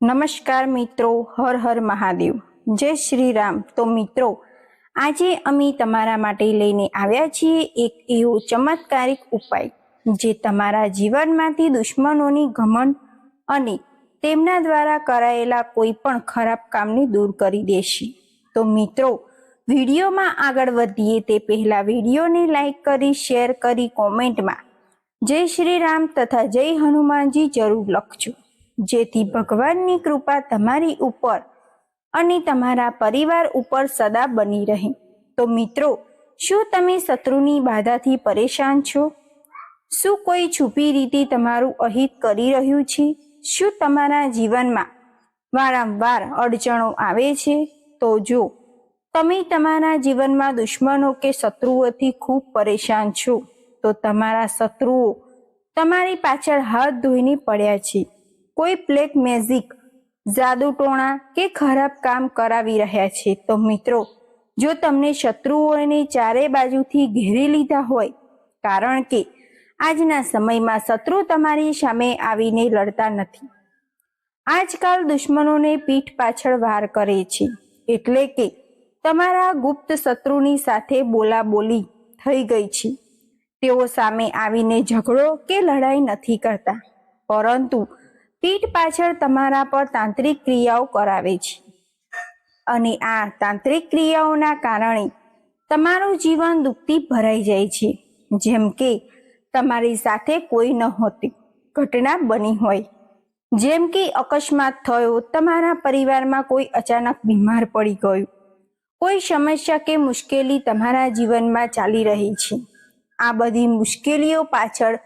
નમસ્કાર મિત્રો, હર હર મહાદેવ. જય શ્રી રામ. તો મિત્રો, આજે અમે તમારા માટે લઈને આવ્યા છીએ એક એવો ચમત્કારિક ઉપાય, જે તમારા જીવનમાંથી દુશ્મનોની ઘમંડ અને તેમના દ્વારા કરાયેલા કોઈ પણ ખરાબ કામને દૂર કરી દેશે. તો મિત્રો, વિડીયોમાં આગળ વધીએ તે પહેલાં વિડીયોને લાઈક કરી, શેર કરી, કોમેન્ટમાં જય શ્રી રામ તથા જય હનુમાનજી જરૂર લખજો. જેથી ભગવાનની કૃપા તમારી ઉપર અને તમારા પરિવાર ઉપર સદા બની રહે. તો મિત્રો, શું તમે શત્રુની બાધાથી પરેશાન છો? શું કોઈ છુપી રીતે તમારું અહિત કરી રહ્યું છે? શું તમારા જીવનમાં વારંવાર અડચણો આવે છે? તો જો, તમે તમારા જીવનમાં દુશ્મનો કે શત્રુઓથી ખૂબ પરેશાન છો, તો તમારા શત્રુઓ તમારી પાછળ હાથ ધોઈને પડ્યા છે. કોઈ બ્લેક મેજિક, જાદુ ટોણા કે ખરાબ કામ કરાવી રહ્યા છે. તો મિત્રો, જો તમને શત્રુઓને ચારે બાજુથી ઘેરી લીધા હોય, કારણ કે આજના સમયમાં શત્રુ તમારી સામે આવીને લડતા નથી. આજકાલ દુશ્મનોને પીઠ પાછળ વાર કરે છે. એટલે કે તમારા ગુપ્ત શત્રુની સાથે બોલાબોલી થઈ ગઈ છે. તેઓ સામે આવીને ઝઘડો કે લડાઈ નથી કરતા. પરંતુ પીઠ પાછળ તમારા પર તાંત્રિક ક્રિયાઓ કરાવે છે. અને આ તાંત્રિક ક્રિયાઓના કારણે તમારું જીવન દુઃખથી ભરાઈ જાય છે. જેમ કે, તમારી સાથે કોઈ ન હોતી ઘટના બની હોય. જેમ કે, અકસ્માત થયો, તમારા પરિવારમાં કોઈ અચાનક બીમાર પડી ગયું. કોઈ સમસ્યા કે મુશ્કેલી તમારા જીવનમાં ચાલી રહી છે. આ બધી મુશ્કેલીઓ પાછળ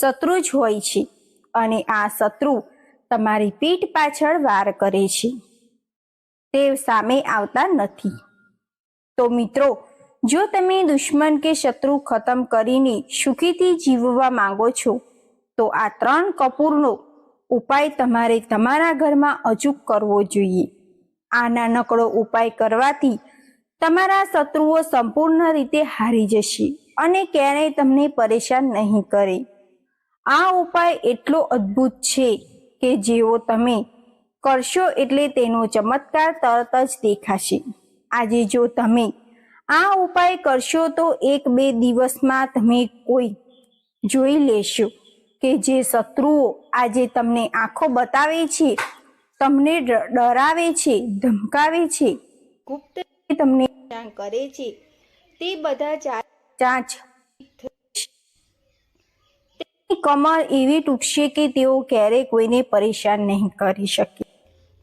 શત્રુ જ હોય છે. અને આ શત્રુ તમારી પીઠ પાછળ વાર કરે છે. તે સામે આવતા નથી. તો મિત્રો, જો તમે દુશ્મન કે શત્રુ ખતમ કરીને સુખીથી જીવવા માંગો છો, તો આ ત્રણ કપૂરનો ઉપાય તમારે તમારા ઘરમાં અચૂક કરવો જોઈએ. આ નાનકડો ઉપાય કરવાથી તમારા શત્રુઓ સંપૂર્ણ રીતે હારી જશે અને ક્યારેય તમને પરેશાન નહીં કરે. આ ઉપાય એટલો અદ્ભુત છે કે જેવો તમે કરશો એટલે તેનો ચમત્કાર તરત જ દેખાશે. આજે જો તમે આ ઉપાય કરશો તો એક બે દિવસમાં તમે કોઈ જોઈ લેશો કે જે શત્રુઓ આજે તમને આંખો બતાવે છે, તમને ડરાવે છે, ધમકાવે છે, ગુપ્ત તમને કરે છે, તે બધા ચાંચ કમર એવી તૂટશે કે તેઓ ક્યારેય કોઈને પરેશાન નહીં કરી શકે.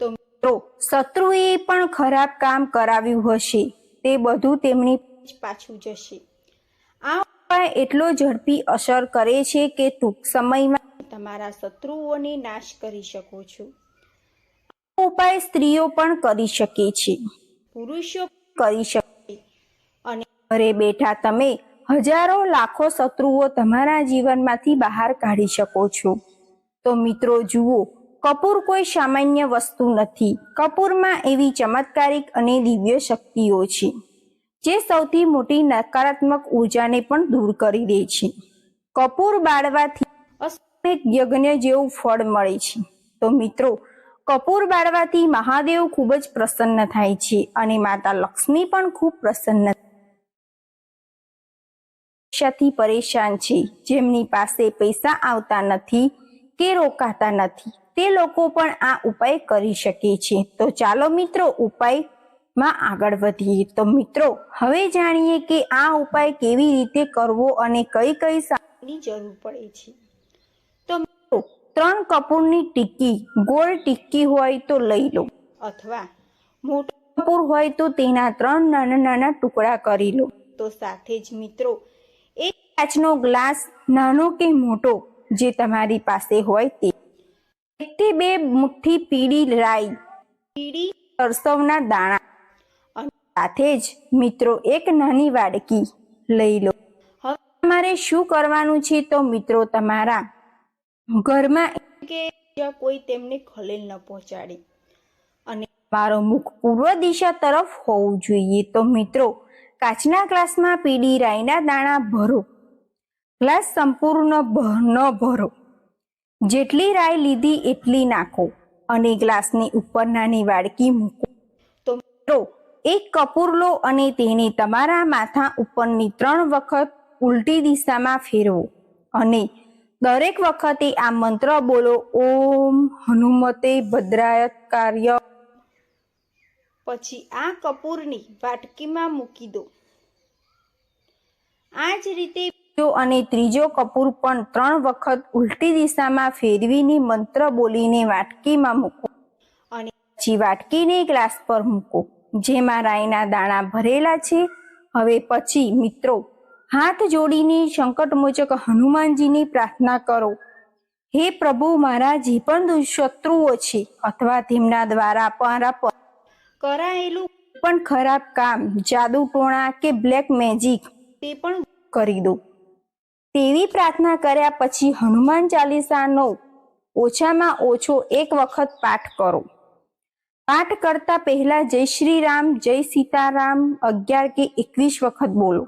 તો મિત્રો, શત્રુએ પણ ખરાબ કામ કરાવ્યું હશે. તે બધું તેમની પાછું જશે. આ ઉપાય એટલો ઝડપી અસર કરે છે કે ટૂંક સમયમાં તમારા શત્રુઓને નાશ કરી શકો છો. ઉપાય સ્ત્રીઓ પણ કરી શકે છે. પુરુષો કરી શકે અને ઘરે બેઠા તમે હજારો લાખો શત્રુઓ તમારા જીવનમાંથી બહાર કાઢી શકો છો. તો મિત્રો, જુઓ, કપૂર કોઈ સામાન્ય વસ્તુ નથી. કપૂરમાં એવી ચમત્કારિક અને દિવ્ય શક્તિઓ છે, જે સૌથી મોટી નકારાત્મક ઉર્જાને પણ દૂર કરી દે છે. કપૂર બાળવાથી યજ્ઞ જેવું ફળ મળે છે. તો મિત્રો, કપૂર બાળવાથી મહાદેવ ખૂબ જ પ્રસન્ન થાય છે અને માતા લક્ષ્મી પણ ખૂબ પ્રસન્ન પૈસાથી પરેશાન છે. જેમની પાસે પૈસા આવતા નથી કે રોકાતા નથી. તે લોકો પણ આ ઉપાય કરી શકે છે. તો ચાલો મિત્રો, ઉપાયમાં આગળ વધીએ. તો મિત્રો, હવે જાણીએ કે આ ઉપાય કેવી રીતે કરવો અને કઈ કઈ સાની જરૂર પડે છે. તો મિત્રો, ત્રણ કપૂરની ટિક્કી, ગોળ ટિક્કી હોય તો લઈ લો અથવા મોટો કપૂર હોય તો તેના ત્રણ નાના નાના ટુકડા કરી લો. તો સાથે જ મિત્રો કાચનો ગ્લાસ નાનો કે મોટો જે તમારી પાસે હોય તે. એકથી બે મુઠ્ઠી પીળી રાઈ, પીળી સરસવના દાણા અને સાથે જ મિત્રો એક નાની વાડકી લઈ લો. હવે તમારે શું કરવાનું છે તો મિત્રો તમારા ઘરમાં કે કોઈ તેમને ખલેલ ન પહોંચાડે અને મારો મુખ પૂર્વ દિશા તરફ હોવું જોઈએ. તો મિત્રો કાચના ગ્લાસમાં પીળી રાઈના દાણા ભરો. ગ્લાસ સંપૂર્ણ ન ભરો. જેટલી રાઈ લીધી એટલી નાખો અને ગ્લાસની ઉપર નાની વાડકી મૂકો. તો એક કપૂર લો અને તેને તમારા માથા ઉપરની ત્રણ વખત ઉલટી દિશામાં ફેરવો અને દરેક વખતે આ મંત્ર બોલો, ઓમ હનુમતે ભદ્રાય કાર્ય. પછી આ કપૂરની વાટકીમાં મૂકી દો. આ જ રીતે અને ત્રીજો કપૂર પણ ત્રણ વખત ઉલટી દિશામાં ફેરવીને મંત્ર બોલીને વાટકીમાં મૂકો. અને પછી વાટકીને ગ્લાસ પર મૂકો. જેમાં રાઈના દાણા ભરેલા છે. હવે પછી મિત્રો, હાથ જોડીને સંકટમોચક હનુમાનજીની પ્રાર્થના કરો. હે પ્રભુ, મારા જે પણ શત્રુઓ છે અથવા તેમના દ્વારા મારા પર કરાયેલું પણ ખરાબ કામ, જાદુ ટોણા કે બ્લેક મેજિક, તે પણ કરી દો. તેવી પ્રાર્થના કર્યા પછી હનુમાન ચાલીસાનો ઓછામાં ઓછો એક વખત પાઠ કરો. પાઠ કરતા પહેલા જય શ્રી રામ જય સીતારામ, અગિયાર કે એકવીસ વખત બોલો.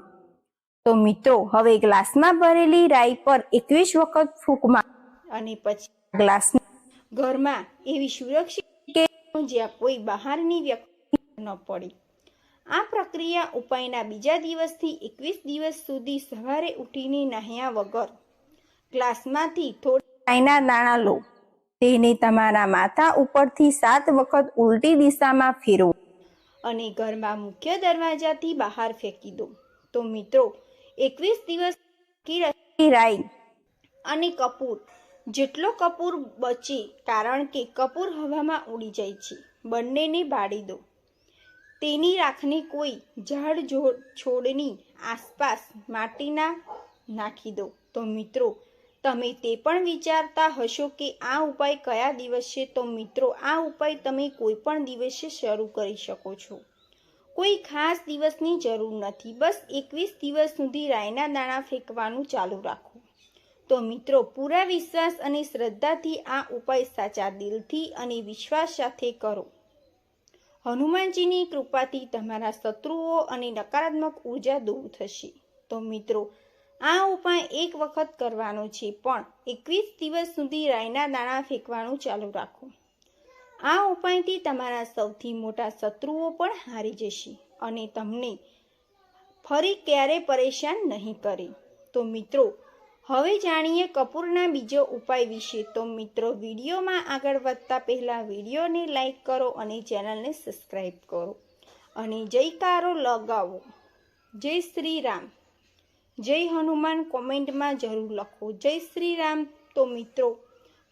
તો મિત્રો, હવે ગ્લાસમાં ભરેલી રાઈ પર એકવીસ વખત ફૂંક મારો અને પછી ગ્લાસ ઘરમાં એવી સુરક્ષિત કે જ્યાં કોઈ બહારની વ્યક્તિ ન પડી. આ પ્રક્રિયા ઉપાયના બીજા દિવસથી એકવીસ દિવસ સુધી સવારે ઉઠીને નહાયા વગર. ગ્લાસમાંથી થોડા રાઈના દાણા લો. તેને તમારા માથા ઉપરથી સાત વખત ઉલટી દિશામાં ફેરવો અને ઘરમાં મુખ્ય દરવાજાથી બહાર ફેંકી દો. તો મિત્રો, એકવીસ દિવસ રાઈ અને કપૂર. જેટલો કપૂર બચે કારણ કે કપૂર હવામાં ઉડી જાય છે. બંનેને બાળી દો. તેની રાખની કોઈ ઝાડ છોડની આસપાસ માટીના નાખી દો. તો મિત્રો, તમે તે પણ વિચારતા હશો કે આ ઉપાય કયા દિવસે? તો મિત્રો, આ ઉપાય તમે કોઈ પણ દિવસે શરૂ કરી શકો છો. કોઈ ખાસ દિવસની જરૂર નથી. બસ એકવીસ દિવસ સુધી રાયના દાણા ફેંકવાનું ચાલુ રાખો. તો મિત્રો, પૂરા વિશ્વાસ અને શ્રદ્ધાથી આ ઉપાય સાચા દિલથી અને વિશ્વાસ સાથે કરો. હનુમાનજીની કૃપાથી તમારા શત્રુઓ અને નકારાત્મક ઊર્જા દૂર થશે. તો મિત્રો, આ ઉપાય એક વખત કરવાનો છે, પણ એકવીસ દિવસ સુધી રાયના દાણા ફેંકવાનું ચાલુ રાખો. આ ઉપાયથી તમારા સૌથી મોટા શત્રુઓ પણ હારી જશે અને તમને ફરી ક્યારે પરેશાન નહીં કરે. તો મિત્રો હવે જાણીએ કપૂરના બીજો ઉપાય વિશે. તો મિત્રો, વિડીયોમાં આગળ વધતા પહેલાં વિડીયોને લાઈક કરો અને ચેનલને સબસ્ક્રાઈબ કરો. અને જયકારો લગાવો. જય શ્રી રામ જય હનુમાન કોમેન્ટમાં જરૂર લખો. જય શ્રી રામ તો મિત્રો,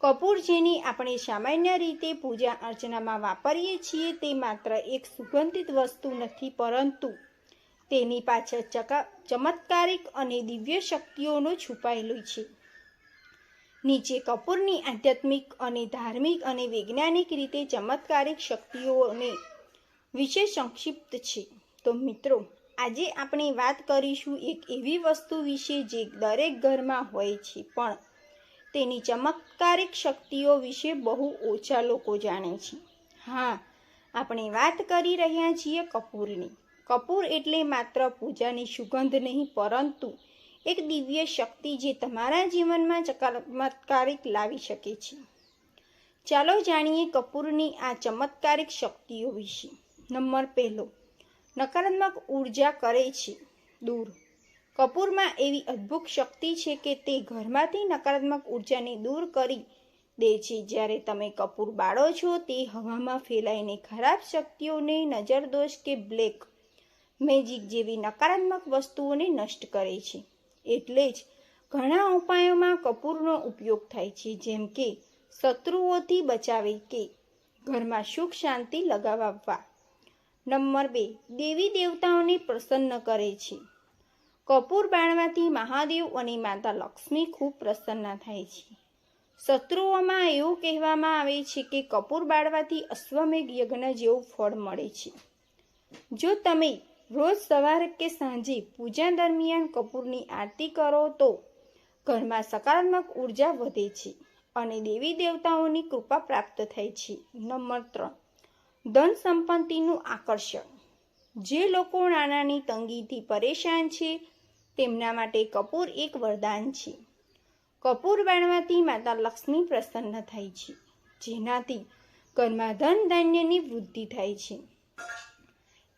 કપૂર જેની આપણે સામાન્ય રીતે પૂજા અર્ચનામાં વાપરીએ છીએ તે માત્ર એક સુગંધિત વસ્તુ નથી, પરંતુ તેની પાછળ ચકા, ચમત્કારિક અને દિવ્ય શક્તિઓનો છુપાયેલું છે. નીચે કપૂરની આધ્યાત્મિક અને ધાર્મિક અને વૈજ્ઞાનિક રીતે ચમત્કારિક શક્તિઓને વિશે સંક્ષિપ્ત છે. તો મિત્રો, આજે આપણે વાત કરીશું એક એવી વસ્તુ વિશે જે દરેક ઘરમાં હોય છે, પણ તેની ચમત્કારિક શક્તિઓ વિશે બહુ ઓછા લોકો જાણે છે. હા, આપણે વાત કરી રહ્યા છીએ કપૂરની. કપૂર એટલે માત્ર પૂજાની સુગંધ નહીં, પરંતુ એક દિવ્ય શક્તિ જે તમારા જીવનમાં ચમત્કારિક લાવી શકે છે. ચાલો જાણીએ કપૂરની આ ચમત્કારિક શક્તિઓ વિશે. નંબર પહેલો, નકારાત્મક ઊર્જા કરે છે, દૂર. કપૂરમાં એવી અદ્ભુત શક્તિ છે કે તે ઘરમાંથી નકારાત્મક ઉર્જાને દૂર કરી દે છે. જ્યારે તમે કપૂર બાળો છો, તે હવામાં ફેલાઈને ખરાબ શક્તિઓને નજરદોષ કે બ્લેક મેજિક જેવી નકારાત્મક વસ્તુઓને નષ્ટ કરે છે. એટલે જ ઘણા ઉપાયોમાં કપૂરનો ઉપયોગ થાય છે, જેમ કે શત્રુઓથી બચાવે કે ઘરમાં સુખ શાંતિ લગાવવા. નંબર બે, દેવી દેવતાઓને પ્રસન્ન કરે છે. કપૂર બાળવાથી મહાદેવ અને માતા લક્ષ્મી ખૂબ પ્રસન્ન થાય છે. શત્રુઓમાં એવું કહેવામાં આવે છે કે કપૂર બાળવાથી અશ્વમેઘ યજ્ઞ જેવું ફળ મળે છે. જો તમે રોજ સવારે કે સાંજે પૂજા દરમિયાન કપૂરની આરતી કરો તો ઘરમાં સકારાત્મક ઊર્જા વધે છે અને દેવી દેવતાઓની કૃપા પ્રાપ્ત થાય છે. નંબર ત્રણ, ધન સંપત્તિનું આકર્ષણ. જે લોકો નાણાંની તંગીથી પરેશાન છે, તેમના માટે કપૂર એક વરદાન છે. કપૂર બાળવાથી માતા લક્ષ્મી પ્રસન્ન થાય છે, જેનાથી ઘરમાં ધન ધાન્યની વૃદ્ધિ થાય છે.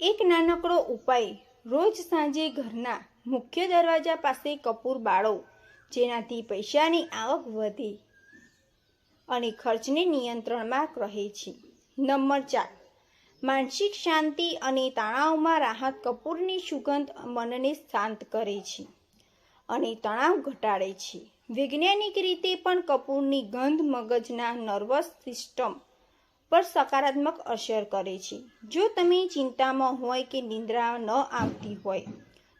એક નાનકડો ઉપાય રોજ સાંજે ઘરના મુખ્ય દરવાજા પાસે કપૂર બાળો, જેનાથી પૈસાની આવક વધે અને ખર્ચને નિયંત્રણમાં રહે છે. નંબર ચાર, માનસિક શાંતિ અને તણાવમાં રાહત કપૂરની સુગંધ મનને શાંત કરે છે અને તણાવ ઘટાડે છે. વૈજ્ઞાનિક રીતે પણ કપૂરની ગંધ મગજના નર્વસ સિસ્ટમ પર સકારાત્મક અસર કરે છે. જો તમે ચિંતામાં હોય કે નિંદ્રા ન આવતી હોય,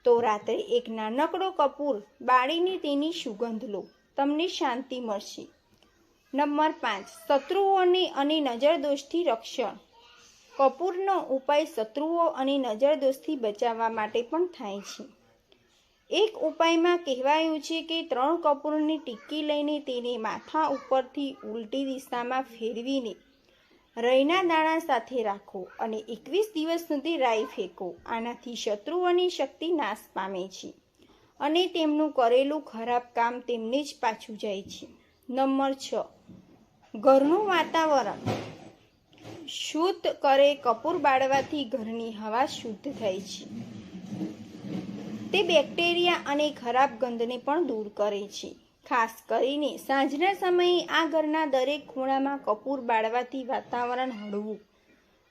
તો રાત્રે એક નાનકડો કપૂર બાળીને તેની સુગંધ લો. તમને શાંતિ મળશે. નંબર પાંચ, શત્રુઓને અને નજરદોષથી રક્ષણ. કપૂરનો ઉપાય શત્રુઓ અને નજરદોષથી બચાવવા માટે પણ થાય છે. એક ઉપાયમાં કહેવાયું છે કે ત્રણ કપૂરની ટીક્કી લઈને તેને માથા ઉપરથી ઉલટી દિશામાં ફેરવીને રઈના દાણા સાથે રાખો અને એકવીસ દિવસ સુધી રાઈ ફેંકો. આનાથી શત્રુઓની શક્તિ નાશ પામે છે અને તેમનું કરેલું ખરાબ કામ તેમને જ પાછું જાય છે. નંબર છ. ઘરનું વાતાવરણ. શુદ્ધ કરે કપૂર બાળવાથી ઘરની હવા શુદ્ધ થાય છે. તે બેક્ટેરિયા અને ખરાબ ગંધને પણ દૂર કરે છે. ખાસ કરીને સાંજના સમયે આ ઘરના દરેક ખૂણામાં કપૂર બાળવાથી વાતાવરણ હળવું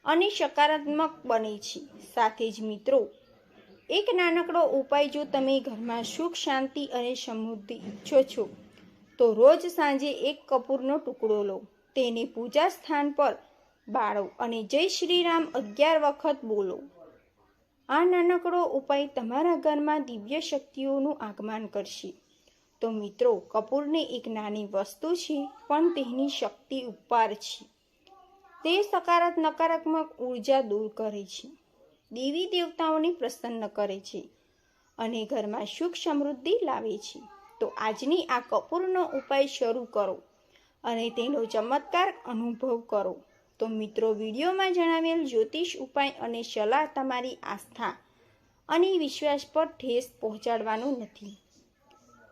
અને સકારાત્મક બને છે. સાથે જ મિત્રો, એક નાનકડો ઉપાય જો તમે ઘરમાં સુખ, શાંતિ અને સમૃદ્ધિ ઈચ્છો છો, તો રોજ સાંજે એક કપૂરનો ટુકડો લો. તેને પૂજા સ્થાન પર બાળો અને જય શ્રી રામ અગિયાર વખત બોલો. આ નાનકડો ઉપાય તમારા ઘરમાં દિવ્ય શક્તિઓનું આગમન કરશે. તો મિત્રો, કપૂરની એક નાની વસ્તુ છે, પણ તેની શક્તિ ઉપાર છે. તે સકારાત્મક, નકારાત્મક ઊર્જા દૂર કરે છે. દેવી દેવતાઓને પ્રસન્ન કરે છે અને ઘરમાં સુખ સમૃદ્ધિ લાવે છે. તો આજની આ કપૂરનો ઉપાય શરૂ કરો અને તેનો ચમત્કાર અનુભવ કરો. તો મિત્રો, વિડીયોમાં જણાવેલ જ્યોતિષ ઉપાય અને સલાહ તમારી આસ્થા અને વિશ્વાસ પર ઠેસ પહોંચાડવાનું નથી.